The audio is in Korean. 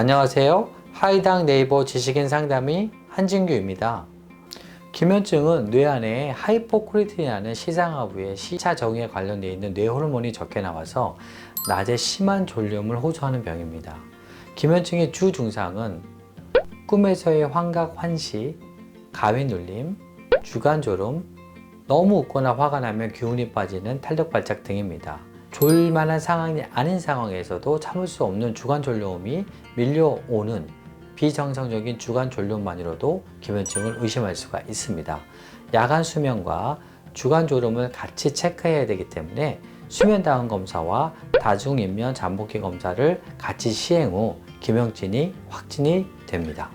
안녕하세요. 하이당 네이버 지식인 상담의 한진규입니다. 기면증은 뇌 안에 하이포크리틴이라는 시상하부의 시차 적응에 관련되어 있는 뇌 호르몬이 적게 나와서 낮에 심한 졸음을 호소하는 병입니다. 기면증의 주 증상은 꿈에서의 환각, 환시, 가위 눌림, 주간 졸음, 너무 웃거나 화가 나면 기운이 빠지는 탄력 발작 등입니다. 졸 만한 상황이 아닌 상황에서도 참을 수 없는 주간 졸려움이 밀려오는 비정상적인 주간 졸려움만으로도 기면증을 의심할 수가 있습니다. 야간 수면과 주간 졸음을 같이 체크해야 되기 때문에 수면 다운 검사와 다중인면 잠복기 검사를 같이 시행 후 기면증이 확진이 됩니다.